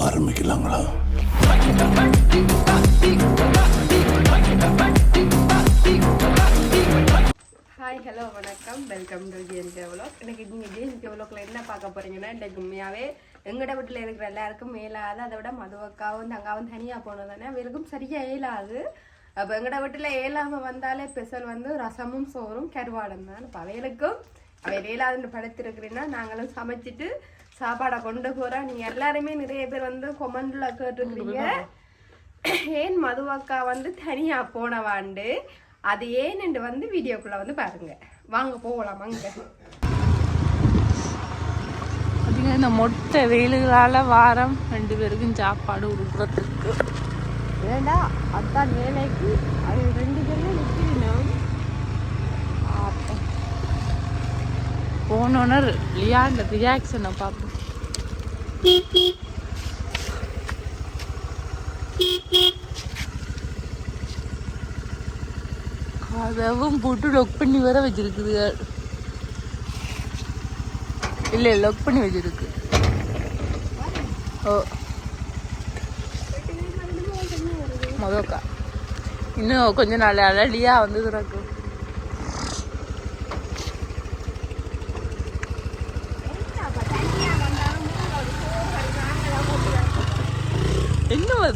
ஆரம்பிக்கலாங்களா? Hi hello வணக்கம். Welcome to GN develop எனக்கு நீங்கள் ஜிஎன் டெவலப்பில் என்ன பார்க்க போகிறீங்கன்னா இன்றைக்கு உண்மையாகவே எங்கட வீட்டில் இருக்கிற எல்லாருக்கும் மேலாது. அதை விட மதுவக்காவும் தங்காவும் தனியாக போனது தானே. அவருக்கும் சரியாக ஏலாது அப்போ எங்கட வீட்டில் ஏழாமல் வந்தாலே ஸ்பெஷல் வந்து ரசமும் சோறும் கருவாடும் தான் இப்போ அவைகளுக்கும் அவை வேலாதுன்னு படுத்திருக்கிறேன்னா நாங்களும் சமைச்சிட்டு சாப்பாடை கொண்டு போகிறோம் நீங்கள் எல்லாருமே நிறைய பேர் வந்து கொமெண்டில் கேட்டுருக்கிறீங்க ஏன் மதுவக்கா வந்து தனியா போனவாண்டு அது ஏன்னு வந்து வீடியோக்குள்ள வந்து பாருங்க. வாங்க போகலாம் பார்த்தீங்கன்னா இந்த மொட்டை வெயிலுகளால் வாரம் ரெண்டு பேருக்கும் சாப்பாடு உருக்குறதுக்கு ஏண்டா? அதான் வேலைக்கு அது ரெண்டு பேரும் நிற்கிறோம் போனோன்னே லியாண்ட ரியாக்ஷனை பார்ப்போம். கதவும் போட்டு லொக் பண்ணி வர வச்சிருக்குது. இல்லை லொக் பண்ணி வச்சிருக்கு. ஓ. மொதக்கா. இன்னும் கொஞ்ச நாள் அலலியா வந்து கிடக்கும்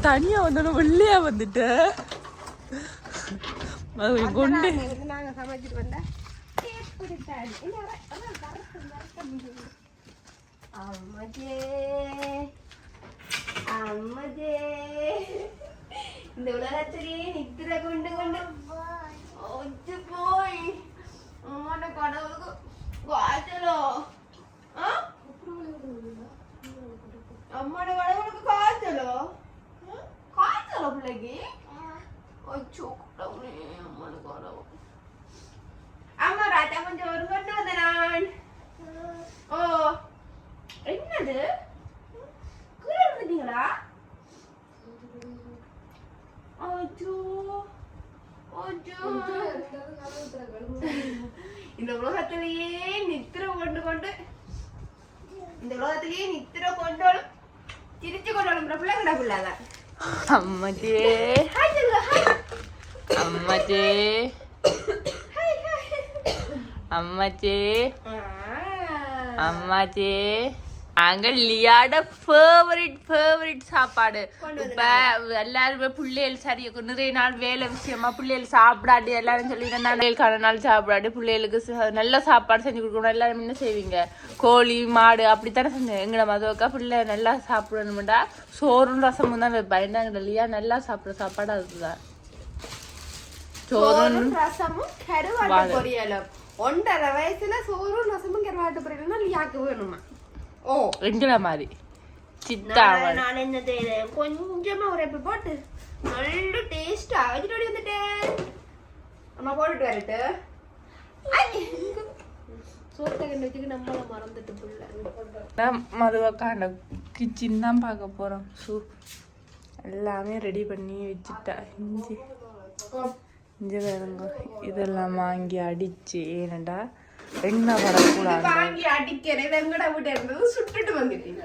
தனியா வந்தோம் வெள்ளையா வந்துட்ட. அது கொண்டு. நாங்க சமைச்சிட்டு வந்தா அம்மதே அம்மதே இந்த உலகத்திலேயே நித்திர கொண்டு கொண்டு. போய். அம்மாட கடவுளுக்கு காய்ச்சலோ ஆ? அம்மாட கடவுளுக்கு காய்ச்சலோ ஆ? காய்ச்சலோ பிள்ளைக்கு அச்சோ கடவுளே அம்மாட கடவுள் அம்மா ராஜா கொஞ்சம் ஒரு கொண்டு வந்த நான் ஓ என்னது கீழே விழுந்தீங்களா அச்சோ அச்சோ இந்த உலகத்திலேயே நித்திர கொண்டு கொண்டு இந்த உலகத்திலேயே நித்திர கொண்டோளும் சிரிச்சு கொண்டோளும் பிள்ளைங்கடா பிள்ளாங்க அம்மச்சே ஹாய் சொல்லுங்க ஹாய் அம்மச்சே ஹாய் ஹாய் அம்மாச்சே. அம்மாச்சே அங்க லியாட ஃபேவரட் ஃபேவரட் சாப்பாடு. இப்ப எல்லாருமே பிள்ளைகள் சரி நிறைய நாள் வேலை விஷயமா பிள்ளைகள் சாப்பிடாது எல்லாரும் சொல்லி நாளைக்கான நாள் சாப்பிடாது பிள்ளைகளுக்கு நல்ல சாப்பாடு செஞ்சு கொடுக்கணும் எல்லாரும் என்ன செய்வீங்க? கோழி மாடு அப்படித்தானே செஞ்சேன் எங்கட மதுவக்கா பிள்ளை நல்லா சாப்பிடணும்டா. சோறும் ரசமும் தான் வைப்பேன் என்ன லியா நல்லா சாப்பிட்ற சாப்பாடு அதுதான். சோறும் சோறும் ரசமும் கருவாட்டு பொரியலும். ஒன்றரை வயசுல சோறும் ரசமும் கருவாட்டு பொரியலும் லியாக்கு வேணுமா ஓ எங்களை மாதிரி சித்தாவன் நான் என்ன செய்யறேன் கொஞ்சமா ஒரு எப்படி போட்டு நல்ல டேஸ்டா வச்சுட்டு வந்துட்டேன் அம்மா போட்டுட்டு வரட்டு சோத்தை மதுவக்காண்ட கிச்சன் தான் பார்க்க போகிறோம் சூப் எல்லாமே ரெடி பண்ணி வச்சுட்டா இஞ்சி இஞ்சி வேறுங்க இதெல்லாம் வாங்கி அடிச்சு ஏனண்டா எண்ணெய் வரக்கூடாது வாங்கி அடிக்கிறேன் வெங்கட வீட்டு இருந்தது? சுட்டுட்டு வந்துட்டீங்க.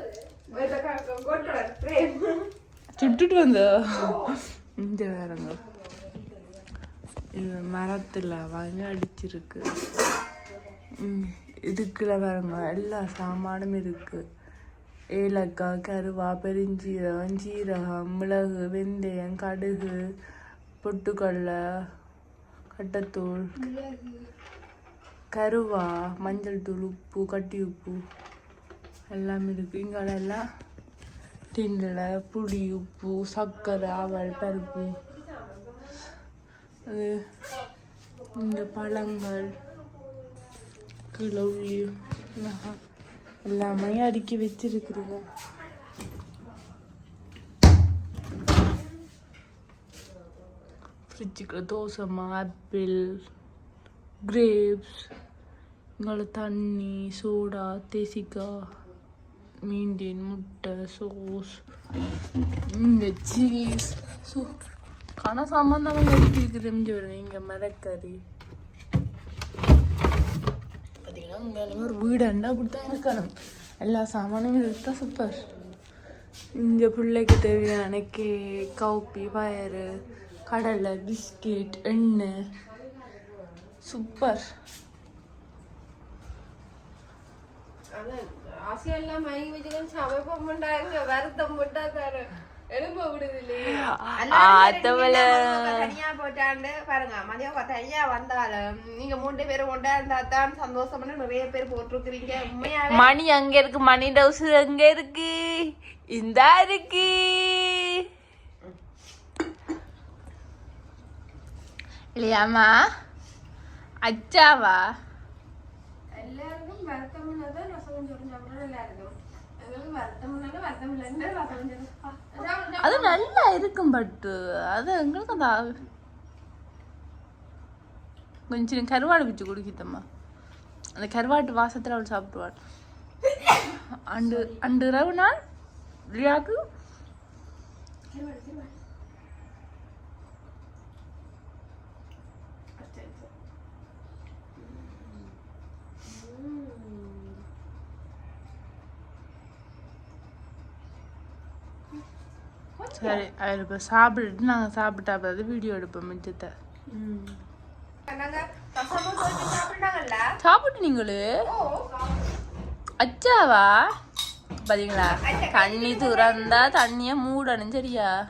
சுட்டுட்டு வந்த? இஞ்சி வேறுங்க இது மரத்தில் வாங்கி அடிச்சிருக்கு. இதுக்குள்ள பாருங்க எல்லா சாமானும் இருக்கு. ஏலக்காய் கருவா பெருஞ்சீரகம் சீரகம் மிளகு வெந்தயம் கடுகு பொட்டுக்கடலை. கட்டத்தூள் கருவா மஞ்சள் தூள் உப்பு கட்டி உப்பு எல்லாமே இருக்கு. இங்கால திண்டலை புளி உப்பு சர்க்கரை அவல் பருப்பு. அது இந்த பழங்கள் கிளவி எல்லாமே அடுக்கி வச்சிருக்கிறீங்க ஃப்ரிட்ஜுக்கு தோசைமா ஆப்பிள் கிரேப்ஸ் இங்கே தண்ணி சோடா தேசிக்காய் மீண்டின் முட்டை சோஸ் இந்த சீஸ் ஸோ கன சாமான் தான் தெரிஞ்சு வருது இங்கே மரக்கறி. பார்த்தீங்கன்னா இங்கே எல்லாமே ஒரு வீடு அண்டா கொடுத்தா இருக்கணும். எல்லா சாமானும் எடுத்தால் சூப்பர் இங்க பிள்ளைக்கு தேவையான கேக் கவுப்பி பயறு கடலை பிஸ்கெட் எண்ணெய். சூப்பர். மணி அங்க இருக்கு மணி டவுஸ் அங்க இருக்கு. இந்தா இருக்கு. இல்லையாமா அச்சாவா எல்லாருக்கும் வருத்தம் தான் ரசம் எல்லாருக்கும் சாப்பிடு, அது நல்லா இருக்கும் பட்டு அது எங்களுக்கு அந்த கொஞ்சம் கருவாடு வச்சு குடிக்கிட்டம்மா அந்த கருவாட்டு வாசத்துல அவள் சாப்பிடுவாள் அண்டு அண்டு ரவு நாள் ரியாக்கு சாப்பிடு, சாப்பிடு. சரி, சரி. சரி அதில் இப்போ சாப்பிட்டுட்டு நாங்கள் சாப்பிட்டா அப்புறம் வீடியோ எடுப்போம் மிச்சத்தை சாப்பிட்டு நீங்களே அச்சாவா பாத்தீங்களா தண்ணி துறந்தா தண்ணிய மூடணும் சரியா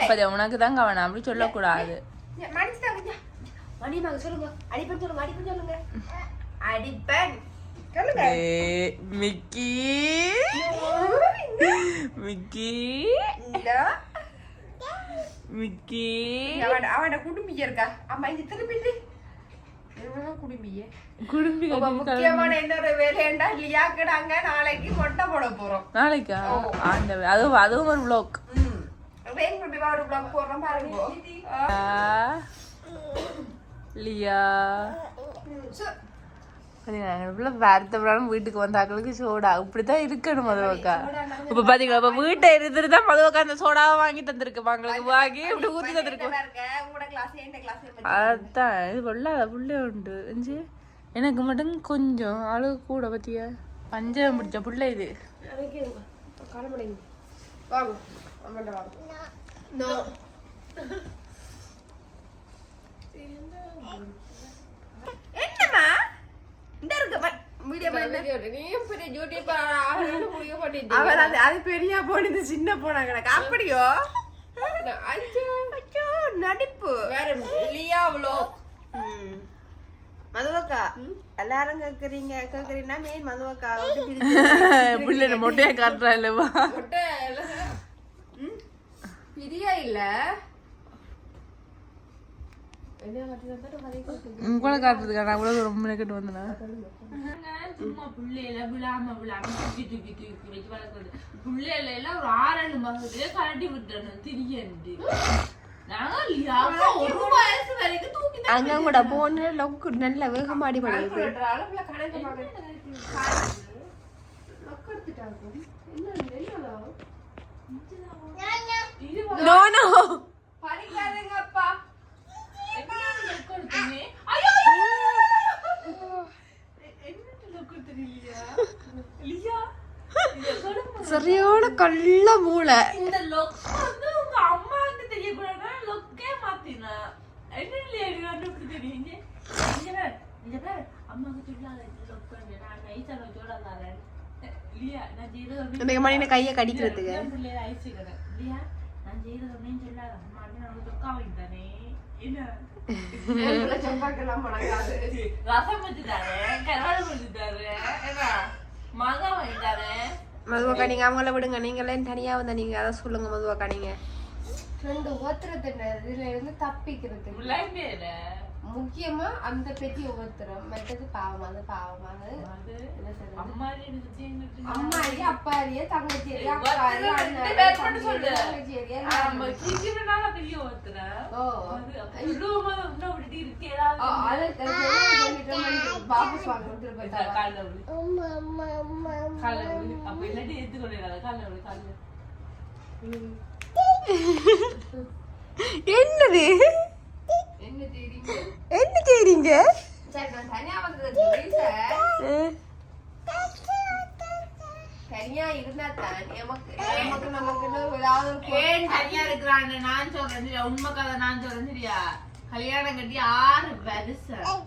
கவனம் உனக்கு தான் கவனம் அப்படி சொல்லக்கூடாது சொல்லுங்க அடிப்பேன் சொல்லுங்க அடிப்பேன் சொல்லுங்க அடிப்பேன் சொல்லுங்க மிக்கி. மிக்கி. மிக்கி. அவன் அவன குடும்பிய இருக்கா? அம்மா இங்க திரும்பிட்டு. குடும்பிய குடும்பி முக்கியமான வேலையண்டா லியாக்குடாங்க நாளைக்கு மொட்டை போட போறோம். நாளைக்கா? ஆண்டவே அதுவும் அதுவும் ஒரு பிளாக் போடுறோம் பாருங்க லியா. சு- வருத்தப்படாம வீட்டுக்கு வந்தாக்களுக்கு சோடா. இப்படித்தான் இருக்கணும் மதுவக்கா இப்ப பாத்தீங்களா இப்ப வீட்டை இருந்துட்டு தான் மதுவக்கா அந்த சோடாவை வாங்கி தந்திருக்கு. வாங்கி இப்படி ஊத்தி தந்திருக்கு. அதான் இது கொள்ளாத புள்ளை உண்டு. இஞ்சி எனக்கு மட்டும் கொஞ்சம் அளவு கூட பத்தியா? பஞ்சம் பிடிச்ச புள்ள இது. காலமடைங்க வாங்க அம்மாண்ட வாங்க நோ என்னம்மா இந்த இருக்கு வீடியோ அவர் அது அது பெரிய போன் இது சின்ன போனா கிடக்கு அப்படியோ அச்சோ நடிப்பு வேற லியா அவ்வளோ மதுவக்கா எல்லாரும் கேக்குறீங்க கேக்குறீங்கன்னா மெயின் மதுவக்கா புள்ள மொட்டையா காட்டுறா இல்லவா ம்? பிரியா இல்ல உங்களை காட்டுறதுக்கா நான் கூட ரொம்ப மெனக்கெட்டு வந்தேனா? சும்மா புள்ளையில விழாம விழாம தூக்கி தூக்கி தூக்கி வச்சு வளர்க்குறது. புள்ளையில எல்லாம் ஒரு ஆறு ஏழு மாசத்துலயே கரண்டி விட்டுறணும் தான் அங்க கூட போன லொக்கு நல்ல வேகமா அடி பண்ணுது நோ நோ படிக்காதீங்கப்பா. சரியான கள்ள மூளை இந்த look வந்து உங்க அம்மாவுக்கு தெரியக்கூடாதுன்னா look-ஏ மாத்தினா. என்ன லியா நீ கண்டுபிடிச்சீங்க? இங்க, இங்க பாரு, இங்க பாரு. அம்மாவுக்கு சொல்லாத இந்த look வந்து நான் ஆ நான் சொல்லாதேன். லியா, நான் ஒண்ணும் இந்த மணி கையை கடிக்கிறதுக்கு பிள்ளைய அழிச்சுக்கிறேன். லியா, நான் ஒண்ணும் சொல்லாத. அம்மா, நான் உனக்கு look ஆகிட்டு தானே. என்ன மதுவக்கா நீங்க அவங்கள விடுங்க நீங்களே தனியா வந்த நீங்க அதை சொல்லுங்க மதுவக்கா நீங்க ரெண்டு ஒத்துறதுல இதுல இருந்து தப்பிக்கிறது முக்கியமா அந்த பெட்டி ஒவ்வொருத்தரும் மற்றது பாவம் அது பாவம் அது அது என்ன வாபஸ் வாங்க கொடுத்துட்டு போயிட்டாங்க காலைல காலைல அப்ப என்னது? என்ன செய்றீங்க தனியா இருந்தா தான் நமக்கு நமக்கு நமக்கு ஏன் தனியா இருக்கிறான்னு நான் சொல்றேன் சரியா? உண்மை கதை நான் சொல்றேன் சரியா? கல்யாணம் கட்டி ஆறு வருஷம்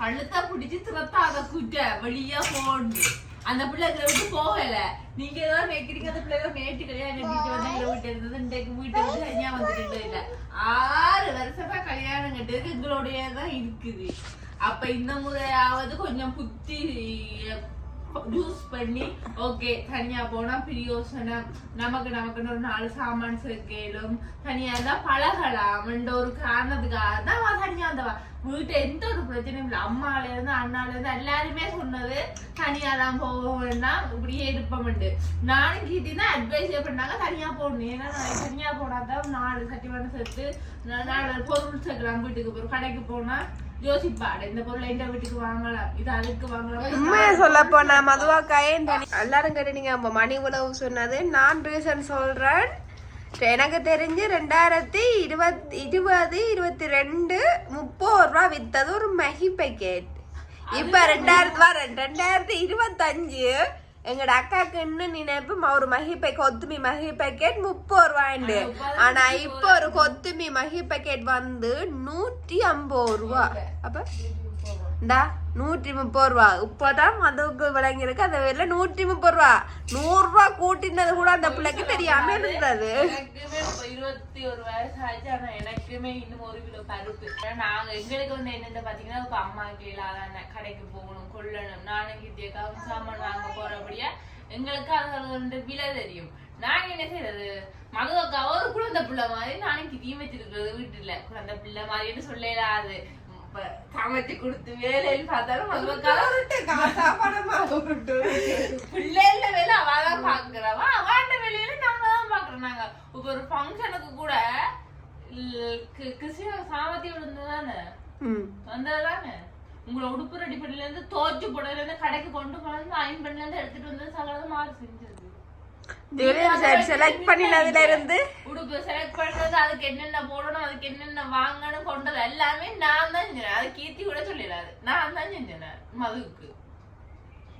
கழுத்தா பிடிச்சி திறத்தாத குட்ட வெளியா போண்டு அந்த பிள்ளை இதுல விட்டு போகல. நீங்க ஏதாவது மேய்க்கிறீங்க அந்த பிள்ளை மேட்டு கல்யாணம் கட்டிட்டு வந்து எங்களை வீட்டு இருந்தது இன்றைக்கு வீட்டை விட்டு தனியா வந்துட்டு இல்ல? ஆறு வருஷமா கல்யாணம் கட்டிருக்கு எங்களுடைய தான் இருக்குது. அப்ப இந்த முறையாவது கொஞ்சம் புத்தி யூஸ் பண்ணி ஓகே தனியா போனா பிரியோசனை நமக்கு நமக்குன்னு ஒரு நாலு சாமான் சேர்க்கலும் தனியா இருந்தா பழகலாம். ஒரு காரணத்துக்காக தான் தனியா இருந்தவா வீட்டு எந்த ஒரு பிரச்சனையும் இல்லை. அம்மால இருந்து அண்ணால இருந்து எல்லாருமே சொன்னது தனியா தான் வேண்டாம் இப்படியே இருப்போம்ட்டு நானும் கீட்டி தான் அட்வைஸ் பண்ணாங்க தனியா போகணும். ஏன்னா நான் தனியா போனாதான் நாலு சட்டிமான சேர்த்து நாலு பொருள் சேர்க்கலாம் வீட்டுக்கு போறோம் கடைக்கு போனா எல்லாரும் கேட்டீங்க அப்ப மணி உழவு சொன்னது. நான் ரீசன் சொல்றேன். எனக்கு தெரிஞ்சு ரெண்டாயிரத்தி இருபத்தி இருபது இருபத்தி ரெண்டு முப்பது ரூபா வித்தது ஒரு மஹி பேக்கெட் இப்ப ரெண்டாயிரத்தி வரேன் ரெண்டாயிரத்தி இருபத்தஞ்சு எங்கட அக்காக்கு இன்னும் நினைப்பு ஒரு மஹி பேக் கொத்துமி மஹி பேக்கெட் முப்பது ரூபாண்டு ஆனா இப்போ ஒரு கொத்துமி மஹி பேக்கெட் வந்து நூற்றி ஐம்பது ரூபா. அப்ப? இந்தா நூற்றி முப்பது ரூபா. இப்போதான் மதுவுக்கு விளங்கியிருக்கு. அந்த வேலை நூற்றி முப்பது ரூபா. நூறு ரூபா கூட்டினது கூட அந்த பிள்ளைக்கு தெரியாம இருந்தது. எனக்குமே இருபத்தி ஒரு வயசு ஆச்சு ஆனா எனக்குமே இன்னும் ஒரு கிலோ பருப்பு நாங்க எங்களுக்கு வந்து என்னென்ன பாத்தீங்கன்னா இப்ப அம்மா இல்லாத கடைக்கு போகணும் கொள்ளணும் நானும் கிட்டியக்காவும் சாமான் வாங்க போறபடியா எங்களுக்கு அது வந்து விலை தெரியும். நாங்க என்ன செய்யறது? மதுவக்கா ஒரு குழந்தை பிள்ளை மாதிரி நானும் கிட்டியும் வச்சிருக்கிறது வீட்டுல. குழந்தை பிள்ளை மாதிரின்னு சொல்லலாது. சமைச்சு கொடுத்து வேலைன்னு பார்த்தாலும் மதுவக்கா பிள்ளைல வேலை அவதான் பாக்குறவா. அவாண்ட வேலையில நாங்க தான் பாக்குறோம். நாங்க இப்ப ஒரு ஃபங்க்ஷனுக்கு கூட இல் கி- கிறிஸ்டின சாமத்தி விழுந்துதானே. வந்ததுதானே உங்களை உடுப்பு ரெடி பண்ணல இருந்து தோச்சு போடல இருந்து கடைக்கு கொண்டு போனது அயன் பண்ணல இருந்து எடுத்துட்டு வந்து சகலம் மாறி செஞ்சது செலக்ட் பண்ணினதுல இருந்து. உடுப்பு செலக்ட் பண்றது அதுக்கு என்னென்ன போடணும் அதுக்கு என்னென்ன வாங்கணும் கொண்டது எல்லாமே நான் தான் செஞ்சேன். அது கீர்த்தி கூட சொல்லிடாது நான் தான் செஞ்சேன் மதுவுக்கு.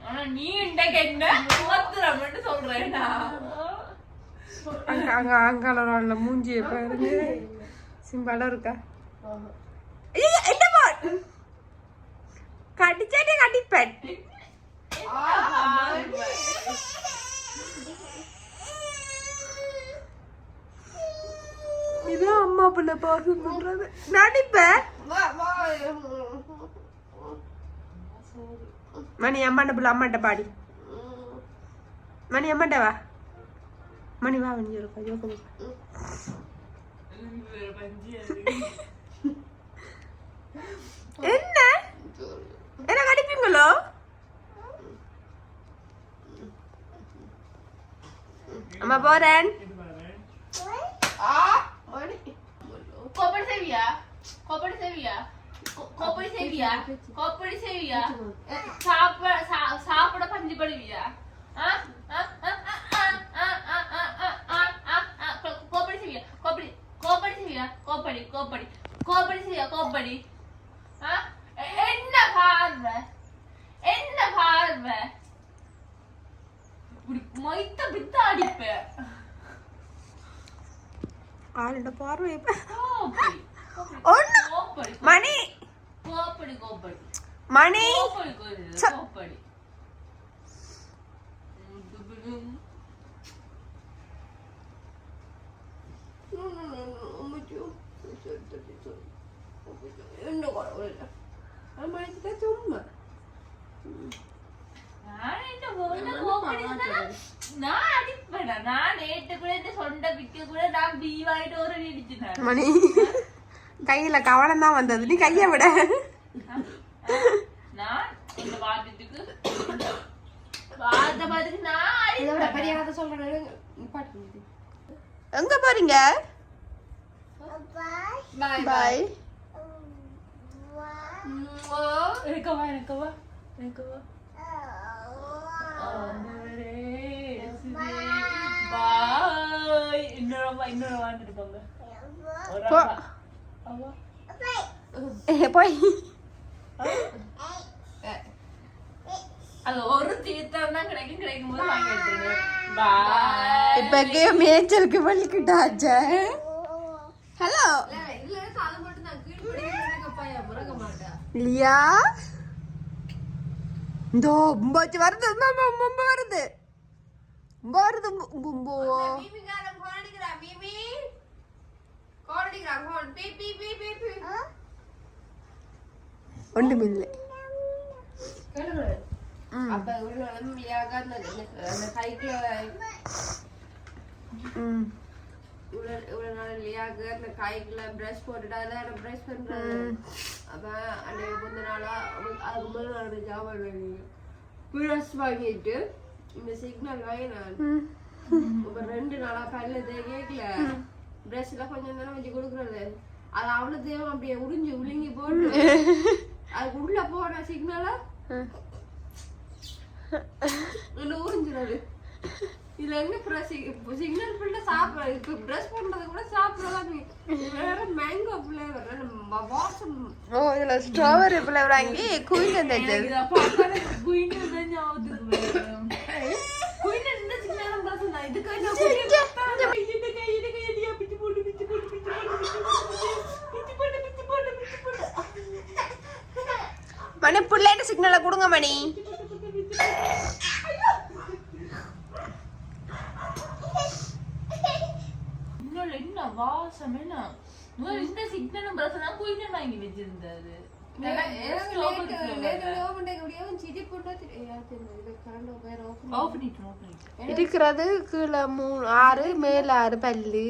ஆனா நீ இன்றைக்கு என்ன சுமத்துறம்னு சொல்றேன் அங்க அங்க அங்கால மூஞ்சிய பாருங்க. சிம்பால இருக்கா? ஐயோ, என்ன பாட் கடிச்சாட்டே கடிப்பேன். இது அம்மா பிள்ளை பாசம் பண்றது நடிப்பேன். மணி அம்மாண்ட பிள்ளை அம்மாட்ட பாடி. மணி அம்மாட்ட வா. மணி வா மணி இருக்கா யோகம் என்ன? என்ன கடிப்பீங்களோ அம்மா போறேன். கோப்படி செய்வியா கோப்படி செய்வியா கோப்படி செய்வியா கோப்படி செய்வியா சாப்பிட சாப்பிட பஞ்சு படுவியா கோப்படி செய்வியா கோப்படி கோப்படி செய்வியா கோப்படி கோப்படி கோப்படி செய்வியா கோப்படி என்ன பார்வை என்ன பார்வை இப்படி பித்த அடிப்பேன் ആളുടെ പോർവേ ഒന്ന് മണി മണി എന്റെ കുഴപ്പമില്ല മണി மணி கையில கவனம் தான் வந்தது. நீ கைய விட. எங்க போறீங்க? பாய் எனக்கவா எனக்கவா எனக்கவா പോയി இப்ப எங்கேயோ மேய்ச்சலுக்கு வலிக்கிட்டா ஹலோ இல்லையா இந்தோ உம்பாச்சு வருது உம்மா வருது உம்பா வருது உம்பு, உம்பு, உம்போ ஒன்றுமில்லை அப்ப இவ்வளவு நிலைமையாக அந்த அந்த கைக்குள்ள ம் இவ்வளவு இவ்வளவு நாள் லியாக்கு அந்த கைக்குள்ள பிரஷ் போட்டுட்டு அதான் பிரஷ் பண்றது அப்ப அன்னைக்கு கொஞ்ச நாளா முதல் நாள் ஜாமான் பிரஷ் வாங்கிட்டு இந்த சிக்னல் வாங்கி நான் இப்ப ரெண்டு நாளா பல்ல கேட்கல பிரஷ்ல கொஞ்சம் தானே வச்சு கொடுக்குறது அது அவ்வளவு தேவை அப்படியே உறிஞ்சு உளுங்கி போட்டு அதுக்கு உள்ள போன சிக்னலா உறிஞ்சிடாது இதுல என்ன சிக்னல் ஃபுல்லா சாப்பிட இப்ப பிரஷ் பண்றது கூட சாப்பிடலாம் வேற மேங்கோ ஃபிளேவர் வாசம் ஓ இதுல ஸ்ட்ராபெரி ஃப்ளேவர் வாங்கி குயின் தந்தது இதை குயின்னு தான் ஞாபகத்துக்கு வரும். குயின்னு இந்த சொன்னா, இதுக்காக நான் குயினை இந்த கை, பிச்சு பிச்சு பிச்சு பிச்சு பிச்சு. மணி பிள்ளைட்டு சிக்னலை கொடுங்க மணி இன்னொரு என்ன வாசம் என்ன? முதல்ல இந்த சிக்னலும் பிரசனம் குயின்னு வாங்கி வச்சிருந்தது. இருக்கிறது கீழே மூணு ஆறு மேல ஆறு பல்லு.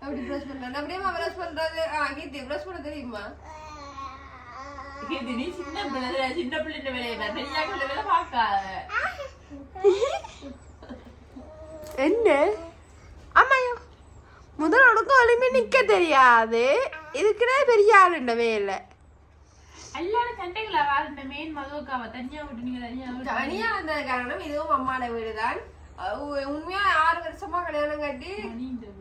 அப்படி அப்படியே பண்றது? கீர்த்தி பிரஷ் பண்ண தெரியுமா? நீ சின்ன பிள்ளை சின்ன பிள்ளை வேலையை பாரு. பெரிய பிள்ளை வேலை பார்க்காத. என்ன? ஆமாயோ முதல் உனக்கு ஒளிமே நிக்க தெரியாது. இதுக்குனே பெரிய ஆளுண்ட வேலை எல்லாரும் சண்டைகளா வாழ்ந்த மெயின் மதுவுக்காவ. தனியா விட்டு நீங்க தனியா விட்டு தனியா வந்த காரணம் இதுவும் அம்மாட வீடுதான். அஹ் உ- உண்மையா ஆறு வருஷமா கல்யாணம் கட்டி வீடு.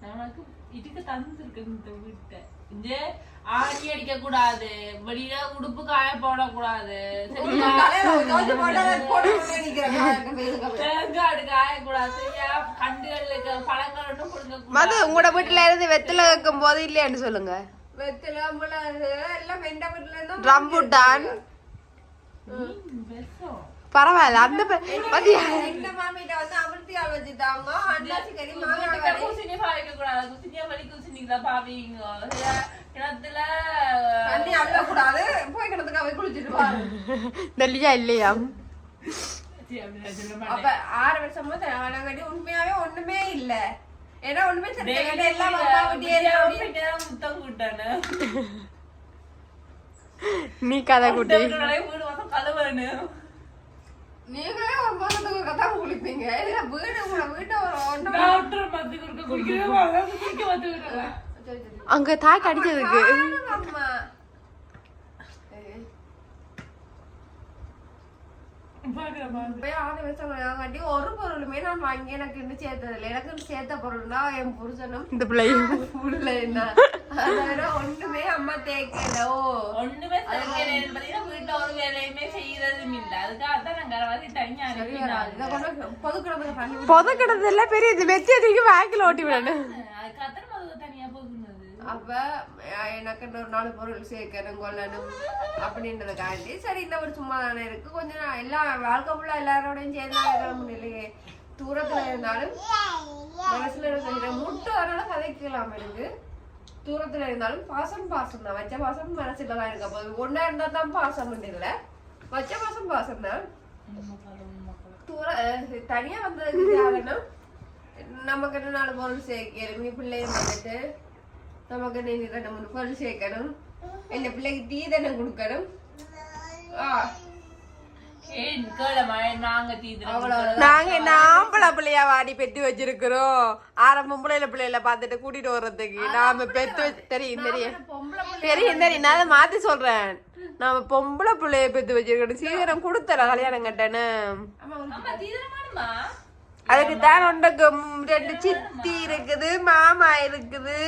நமக்கு இதுக்கு தந்துருக்கு இந்த வீட்டை. இங்க ஆணி அடிக்க கூடாது வெளியில உடுப்பு காய போடக்கூடாது. தேங்காடு காயக்கூடாது. சரியா? கண்டுகளுக்கு பழங்கள் ஒன்றும் கொடுக்க மது உங்களோட வீட்டுல இருந்து வெத்தில வைக்கும் போது இல்லையான்னு சொல்லுங்க. வெத்தலை, மிளகு, எல்லாம் வெண்டை வீட்டுல இருந்தும் ரம்புட்டான் பரவாயில்ல. அந்த பாத்தியா? எங்க மாமிட்ட வந்து அமிர்தியால் வச்சுட்டாங்க அன்னாசி கறி கறி குசினி பாய்க்க கூடாது. குசினியா வலி குசினிக்கு தான் பாவீங்க சரியா? கிணத்துல தண்ணி அள்ள கூடாது போய் கிணத்துக்கு அவை குளிச்சுட்டு பாரு நெல்லியா இல்லையா. அப்ப ஆறு வருஷமா கட்டி உண்மையாவே ஒண்ணுமே இல்ல. ஏன்னா ஒண்ணுமே சரி எல்லாம் விடியா விட்டு முத்தம் கூட்டானு நீ கதை குட்டி. நீங்களே ஒரு மாசத்துக்கு கதா குளிப்பீங்க. இதுல வீடு உங்களை வீட்டை ஒரு ஒண்ணு டாக்டர் மருந்து கொடுக்க குடிக்கவே வாங்க குடிக்க வந்து விடுறேன். அங்க தாக்கு அடிச்சதுக்கு அம்மா பாக்குறேன் பாக்குறேன் போய் ஆறு ஒரு பொருளுமே நான் வாங்கி எனக்கு இன்னும் சேர்த்தது இல்லை எனக்கு சேர்த்த பொருள் தான் என் புருஷனும். இந்த பிள்ளையும். உள்ள என்ன? அதோட ஒண்ணுமே அம்மா தேக்கல ஓ. ஒண்ணுமே வீட்டுல ஒரு வேலையுமே செய்யறதும் இல்ல. அதுக்காக தான் நான் கரவாசி தனியா புதக்கிடது எல்லாம் பெரிய இது. வெத்தி தூக்கி பேக்கில் ஓட்டி விடணும். அதுக்காக தனியா போகுனது அப்ப எனக்கு இன்னொரு நாலு பொருள் சேர்க்கணும் கொள்ளணும் அப்படின்றதுக்காண்டி. சரி இந்த ஒரு சும்மா தானே இருக்கு. கொஞ்சம் நான் எல்லா வாழ்க்கை ஃபுல்லா எல்லாரோடையும் சேர்ந்து இல்லையே. முடியலையே தூரத்துல இருந்தாலும் மனசுல இருக்கிற முட்டு அதனால கதைக்கலாம் எனக்கு. தூரத்துல இருந்தாலும் பாசம் பாசம் தான். வச்ச பாசம் மனசுல தான் இருக்க போது ஒன்னா இருந்தா தான் பாசம் இல்ல. வச்ச பாசம் பாசம் தான். தூர தனியா வந்ததுக்கு காரணம் நமக்கு நாலு பொருள் சேர்க்கணும். நீ பிள்ளையும் வந்துட்டு நமக்கு ரெண்டு மூணு பொருள் சேர்க்கணும் இந்த பிள்ளைக்கு டீ தானே கொடுக்கணும் நாங்க நாம்பள பிள்ளையா வாடி பெத்து வச்சிருக்கிறோம் ஆரம்பம் பிள்ளைல பிள்ளைல பார்த்துட்டு கூட்டிட்டு வர்றதுக்கு நாம பெத்து தெரியும் தெரியும் தெரியும் தெரியும் நான் மாத்தி சொல்றேன் நாம பொம்பளை பிள்ளைய பெத்து வச்சிருக்கணும் சீக்கிரம் கொடுத்தல கல்யாணம் தீதுரமானுமா அதுக்கு தான் ரெண்டு சித்தி இருக்குது மாமா இருக்குது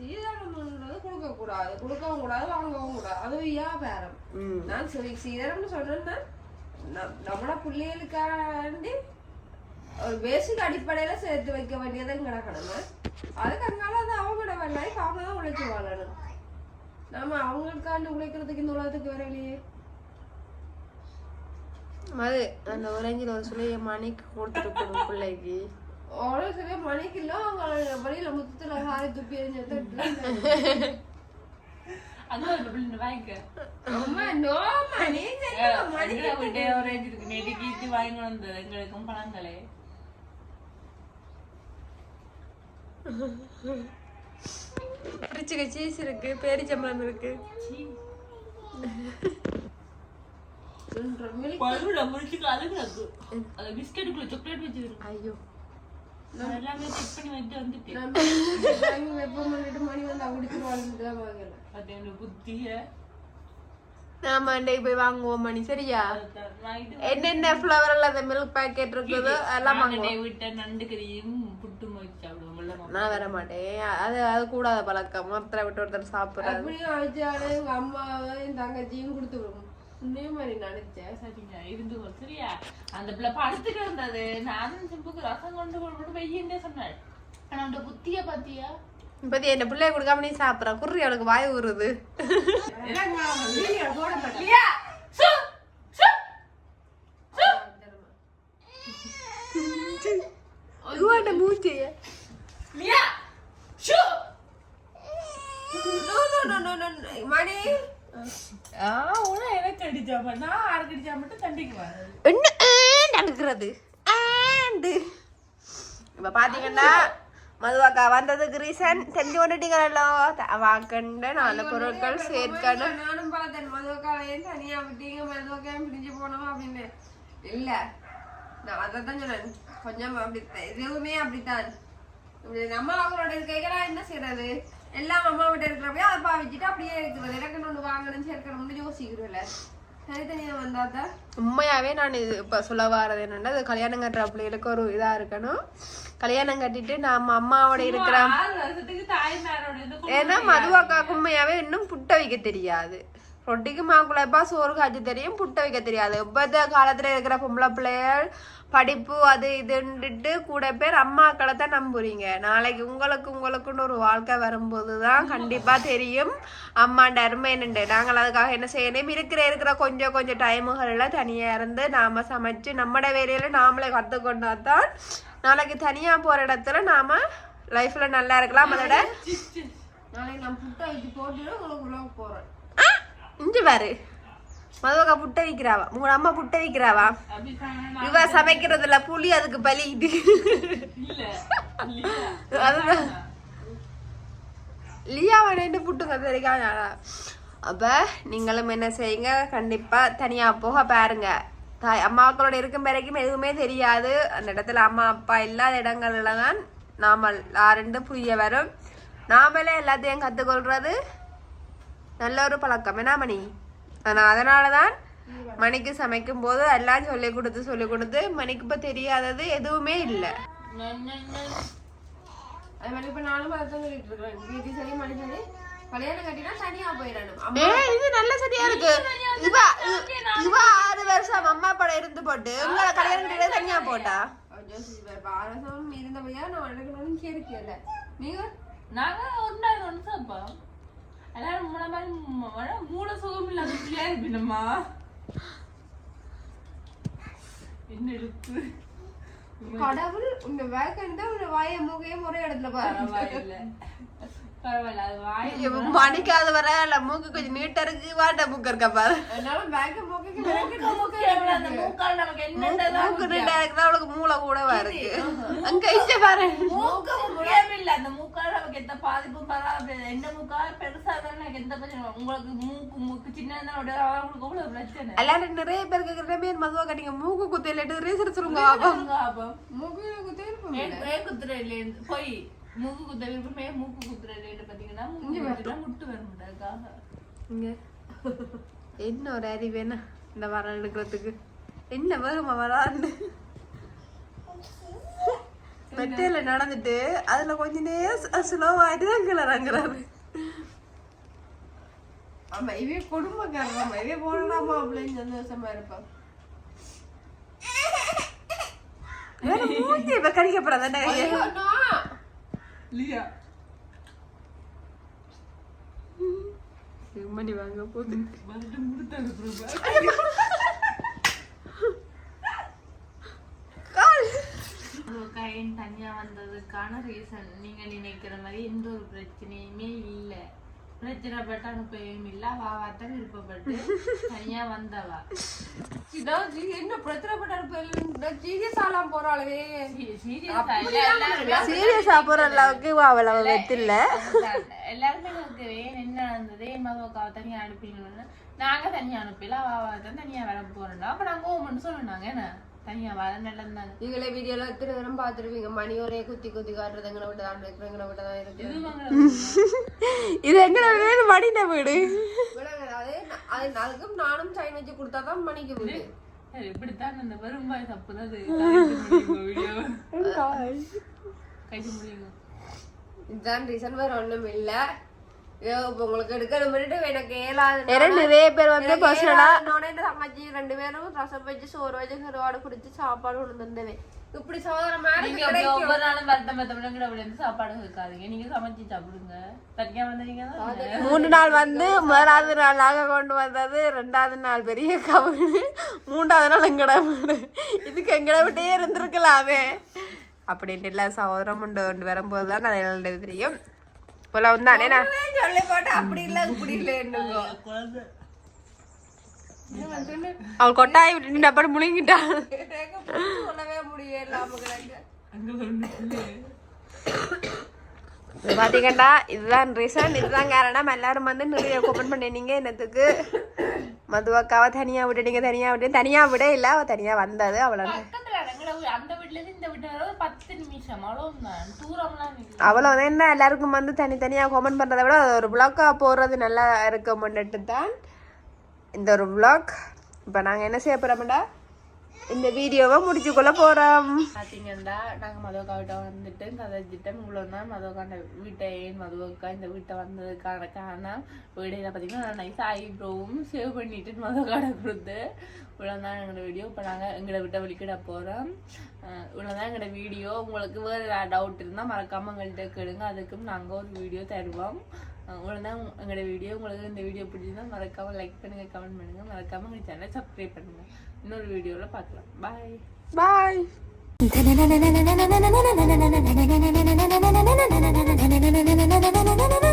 சீதானம்ன்றது கூடாது கொடுக்கவும் கூடாது வாங்கவும் கூடாது. அது வியாபாரம். நான் சரி சீதனம்னு சொல்றேன்னா நம்- நம்மட பிள்ளைகளுக்காண்டி ஒரு பேசிக் அடிப்படையில சேர்த்து வைக்க வேண்டியது எங்கட கடமை அதுக்கு அது அவங்களோட லைஃப் அவங்க தான் உழைச்சி வாழணும். நாம அவங்களுக்காண்டி உழைக்கிறதுக்கு இந்த உலகத்துக்கு வரலையே அது அந்த ஒரேஞ்சில் ஒரு சொல்லி மணிக்கு கொடுத்துட்டு பிள்ளைக்கு. அவ்வளோ சரியா மணிக்கு அவங்க வழியில முத்தத்துல ஹாரி துப்பி ஒரு ஒரு வந்தது எங்களுக்கும் பழங்களே ஃப்ரிட்ஜுக்கு சீஸ் இருக்கு பேரிச்சம்பழம் இருக்கு ஐயோ எல்லாமே செக் பண்ணி வச்சு வந்துட்டு. வெப்பம் பண்ணிட்டு மணி வந்து குடிச்சிருவாங்க தான் வாங்கல அது என்னோட புத்திய நாம அன்றைக்கு போய் வாங்குவோம் மணி சரியா? என்னென்ன ஃப்ளவர் எல்லாம் அந்த மில்க் பாக்கெட் இருக்குதோ எல்லாம் வாங்குவோம். நாங்க விட்ட நண்டு கறியும் புட்டு சாப்பிடுவோம் நான் வர மாட்டேன் அது அது கூடாத பழக்கம். ஒருத்தரை விட்டு ஒருத்தர் சாப்பிடுறது. அப்படியும் எங்க அம்மாவை என் தங்கச்சியும் கொடுத்து விடும் இதே மாதிரி நினைச்சேன் சரிங்க இருந்து சரியா அந்த பிள்ளை படுத்துட்டு இருந்தது. நானும் சிம்புக்கு ரசம் கொண்டு போட்டு வெய்யண்டே சொன்னேன் ஆனா அந்த புத்திய பாத்தியா? என்ன பிள்ளைய கொடுக்காம நீ சாப்பிட்ற? குர்ரி அவளுக்கு வாய் ஊறுது. லியா சு சு இதுவாண்ட மூச்சு லியா சு. No, no, no, no, no, no. மணி. உன எனக்கு அடிச்சாப்ப நான் யாருக்கு அடிச்சா மட்டும் தண்டிக்கு வராது என்ன? நடக்கிறது. ஆண்டு இப்ப பாத்தீங்கன்னா மதுவாக்கா வந்ததுக்கு ரீசன் தெரிஞ்சு கொண்டுட்டீங்களோ வாக்கண்ட நல்ல பொருட்கள் சேர்க்கணும். நானும் பார்த்தேன் மதுவக்காலையும் தனியா விட்டீங்க? மதுவக்காயும் பிரிஞ்சு போனோம் அப்படின்னு. இல்ல. நான் அதை தான் சொன்னேன். கொஞ்சம் அப்படி எதுவுமே அப்படித்தான். நம்ம அவங்களோட இருக்கைகளா என்ன செய்யறது? எல்லாம் அம்மா விட்டு இருக்கிறப்பயே அதை பாவிச்சுட்டு அப்படியே இருக்கிறது எனக்கு ஒண்ணு வாங்கணும் சேர்க்கணும்னு வந்தாதான் உண்மையாவே நான் இது இப்ப சொல்ல வர்றது என்னன்னா இது கல்யாணம் கட்டுற பிள்ளைகளுக்கு ஒரு இதா இருக்கணும். கல்யாணம் கட்டிட்டு நாம அம்மாவோட இருக்கிற ஆறு வருஷத்துக்கு தாய்மாரோட இது ஏன்னா மதுவாக்காக்கு உண்மையாவே இன்னும் புட்ட வைக்க தெரியாது. ரொட்டிக்கு மாக்குழப்பா சோறு காய்ச்சி தெரியும் புட்ட வைக்க தெரியாது. இப்பத்த காலத்துல இருக்கிற பொம்பளை பிள்ளைகள் படிப்பு அது இதுன்னுட்டு கூட பேர் அம்மாக்களை தான் நம்புறீங்க. நாளைக்கு உங்களுக்கு உங்களுக்குன்னு ஒரு வாழ்க்கை வரும்போது தான் கண்டிப்பா தெரியும். அம்மாண்ட அருமை என்னண்டு? நாங்கள் அதுக்காக என்ன செய்யணும் இருக்கிற இருக்கிற கொஞ்சம் கொஞ்சம் டைமுகள்ல தனியா இருந்து நாம சமைச்சு நம்மட வேலையில நாமளே கத்துக்கொண்டா தான் நாளைக்கு தனியா போற இடத்துல நாம லைஃப்ல நல்லா இருக்கலாம். அதோட நாளைக்கு நான் புட்டை வச்சு போட்டுட்டு உங்களுக்கு போறேன். இஞ்சி பாரு. மதுவக்கா புட்டை விக்கிறாவா உங்க அம்மா புட்டை சொன்னா இவ சமைக்கிறதுல புளி அதுக்கு பலிக்குது இல்ல அதுதான். லியா வேணேட்டு புட்டுங்க தெரியாத அப்ப நீங்களும் என்ன செய்யுங்க? கண்டிப்பா தனியா போக பாருங்க. தாய் அம்மாக்களோட இருக்கும் வரைக்கும் எதுவுமே தெரியாது. அந்த இடத்துல அம்மா அப்பா இல்லாத இடங்கள்ல தான் நாம ரெண்டு புரிய வரும். நாமளே எல்லாத்தையும் கத்துக்கொள்றது நல்ல ஒரு பழக்கம். என்ன மணி? ஆனா அதனாலதான் மணிக்கு சமைக்கும் போது எல்லாம் சொல்லி கொடுத்து சொல்லி கொடுத்து மணிக்கு இப்ப தெரியாதது எதுவுமே இல்லை. அது மாதிரி இப்ப நானும் அதை தான் சொல்லிட்டு இருக்கிறேன் வீட்டு சரி மணி இது நல்ல சரியா இருக்கு. இவ இவ ஆறு வருஷம் அம்மா படம் இருந்து போட்டு உங்களை கல்யாணம் கட்டிட்டு தனியா போட்டா? இருந்தபடியா நான் கேட்கல நீங்க? நாங்க ஒரு நாள் ஒன்று எல்லாரும் முன்ன மாதிரி ம- ம- மூளை சுகம் இல்லாத பிள்ளையா இருப்பினம்மா. என்ன இருக்கு கடவுள் உங்க வேக்கண்டா உங்க வாய மூக்கையும் ஒரே இடத்துல பாரு பரவாயில்ல பரவாயில்ல மணிக்காத வர இல்ல மூக்கு கொஞ்சம் நீட்டா இருக்கு. வாட்ட மூக்கு இருக்கா பாரு. மூக்கு நீட்டா இருக்குதா அவளுக்கு மூளை கூடவா இருக்கு. அங்க இங்க பாரு. இல்ல அந்த மூக்கால் நமக்கு எந்த பாதிப்பும் வராது. எந்த மூக்கால் பெருசா இருந்தாலும் எனக்கு எந்த பிரச்சனை உங்களுக்கு மூக்கு மூக்கு அவங்களுக்கு எவ்வளவு பிரச்சனை? எல்லாரும் நிறைய பேர் கேக்குற பேர் மதுவா கட்டிங்க. மூக்கு குத்தையில ரீசர் சொல்லுங்க மூக்கு குத்தே இருக்கும் ஏன் குத்துறதுல போய். மூக்கு குத்த விருப்பமே மூக்கு குத்துறதுல பாத்தீங்கன்னா மூக்கு குத்துனா முட்டு வரும் அதுக்காக இங்க. என்ன ஒரு அறிவு என்ன இந்த வரம் எடுக்கிறதுக்கு? என்ன வேகமா வரான்னு. மெட்டையில நடந்துட்டு அதுல கொஞ்ச நேரம் ஸ்லோவாயிட்டு தான் கீழே இறங்குறாரு. ஆமா இவே குடும்பக்காரமா இவே போடலாமா அப்படின்னு சந்தோஷமா இருப்பான். வேற மூஞ்சி இப்ப நான். லியா மணி வாங்க போகுது வந்துட்டு முடித்தாங்க பிரபா கைன் தனியா வந்ததுக்கான ரீசன் நீங்க நினைக்கிற மாதிரி எந்த ஒரு பிரச்சனையுமே இல்ல பிரச்சனை பட்டு அனுப்பவும் இல்ல. வாவாத்தான் விருப்பப்பட்டு தனியா வந்தவா. இதான் ஜி- என்ன பிரச்சனை பட்டாரு சீரியஸ் ஆலாம் சீரியஸா போற அளவுக்கு அவளை அவ வெத்தில்ல எல்லாருமே எனக்கு என்ன நடந்தது? என் மகவுக்காவை தனியா நாங்க தனியா அனுப்பல. அவ தான் தனியா வர போறோம் அப்ப நாங்க ஓமன்னு சொன்னாங்க என்ன? தனியா வர நல்லதாங்க நீங்களே வீடியோல எத்தனை தரம் பாத்துருப்பீங்க மணி ஒரே குத்தி குத்தி காட்டுறது எங்களை விட்டு தான் இருக்கு எங்களை விட்டு தான் இருக்கு. இது மங்களம் இது எங்க வீடு மடின வீடு. அது அது அதுக்கும் நானும் சைன் வச்சு கொடுத்தாதான் மணிக்கு வீடு. சரி, இப்படித்தான் அந்த வரும்பாய் தப்புதான் அது. வீடியோ கைது முடியுங்க. இதுதான் ரீசன் வேற ஒண்ணும் இல்ல. உங்களுக்கு எடுக்கணும் எனக்கு ஏழாவது வேற நிறைய பேர் வந்து எனக்கு பர்சனலா இந்த அம்மாச்சி ரெண்டு பேரும் ரசம் வச்சு சோறு வச்சு கருவாடு குடிச்சு சாப்பாடு கொண்டு வந்தவே இப்படி மாதிரி அப்படி ஒவ்வொரு நாளும் கூட அப்படி இருந்து சாப்பாடு வைக்காதீங்க நீங்க சமைச்சு சாப்பிடுங்க. தனியா மூணு நாள் வந்து முதலாவது நாள் நாங்க கொண்டு வந்தது ரெண்டாவது நாள் பெரிய கவரு மூன்றாவது நாள் எங்கட வீடு. இதுக்கு எங்கட விட்டே இருந்திருக்கலாமே. அப்படின்ட்டு எல்லா சகோதரம் கொண்டு கொண்டு வரும்போது தான் எங்களுக்கு தெரியும். குலம் தானேண்ணா சொல்ல போட்டா அப்படி இல்லை இப்படி இல்லைன்னு அவள் கொட்டாய் விட்டு அப்படி முழுங்கிட்டா. சொல்லவே பார்த்தீங்கன்னா இதுதான் ரீசன் இதுதான் காரணம். எல்லாரும் வந்து நிறைய கூப்பன் பண்ணினீங்க என்னத்துக்கு? மதுவாக்காவை தனியாக விட்டு நீங்கள் தனியாக விட்டு தனியாக விட இல்லை அவள் தனியாக வந்தது அவ்வளோ அவ்வளவு என்ன எல்லாருக்கும் வந்து தனித்தனியா கமெண்ட் பண்றதை விட ஒரு பிளாக்கா போடுறது நல்லா இருக்கும் தான் இந்த ஒரு பிளாக் இப்போ நாங்கள் என்ன செய்ய போறோம்டா இந்த வீடியோவை முடிச்சுக்கொள்ள போறோம். பாத்தீங்கன்னா நாங்க மதுவக்காவிட்ட வந்துட்டு கதைச்சிட்டு இவ்வளோ தான் மதுவக்காண்ட வீட்டை ஏன் மதுவக்கா இந்த வீட்டை வந்ததுக்கான காரணம் வீடியோ பாத்தீங்கன்னா நைஸ் ஐப்ரோவும் சேவ் பண்ணிட்டு மதுவக்காடை கொடுத்து இவ்வளோ தான் எங்களோட வீடியோ இப்போ நாங்கள் எங்களை விட்ட வெளிக்கிட போகிறோம் இவ்வளோ தான் எங்களோட வீடியோ உங்களுக்கு வேறு ஏதாவது டவுட் இருந்தால் மறக்காமல் எங்கள்கிட்ட கேளுங்க. அதுக்கும் நாங்கள் ஒரு வீடியோ தருவோம். இவ்வளோ தான் எங்களோட வீடியோ உங்களுக்கு இந்த வீடியோ பிடிச்சிருந்தா மறக்காமல் லைக் பண்ணுங்கள் கமெண்ட் பண்ணுங்கள் மறக்காமல் எங்கள் சேனலை சப்ஸ்கிரைப் பண்ணுங்கள் இன்னொரு வீடியோவில் பார்க்கலாம் பாய் பாய் na na na na na na na na na na na na na na na na na na na na na na na na na na na na na na na na